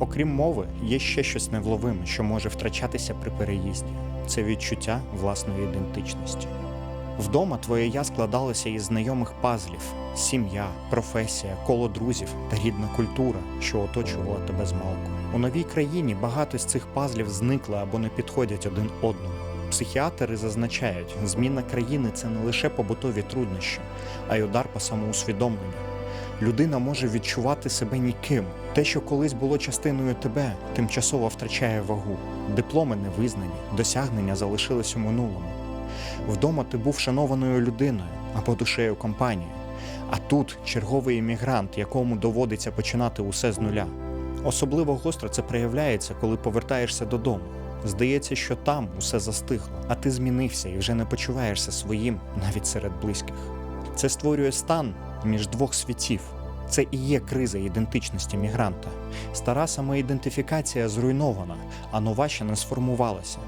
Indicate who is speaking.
Speaker 1: Окрім мови, є ще щось невловиме, що може втрачатися при переїзді. Це відчуття власної ідентичності. Вдома твоє я складалося із знайомих пазлів: сім'я, професія, коло друзів та рідна культура, що оточувала тебе змалку. У новій країні багато з цих пазлів зникли або не підходять один одному. Психіатри зазначають, зміна країни це не лише побутові труднощі, а й удар по самоусвідомленню. Людина може відчувати себе ніким. Те, що колись було частиною тебе, тимчасово втрачає вагу. Дипломи не визнані, досягнення залишились у минулому. Вдома ти був шанованою людиною або душею компанії. А тут черговий іммігрант, якому доводиться починати усе з нуля. Особливо гостро це проявляється, коли повертаєшся додому. Здається, що там усе застигло, а ти змінився і вже не почуваєшся своїм навіть серед близьких. Це створює стан між двох світів. Це і є криза ідентичності мігранта. Стара самоідентифікація зруйнована, а нова ще не сформувалася.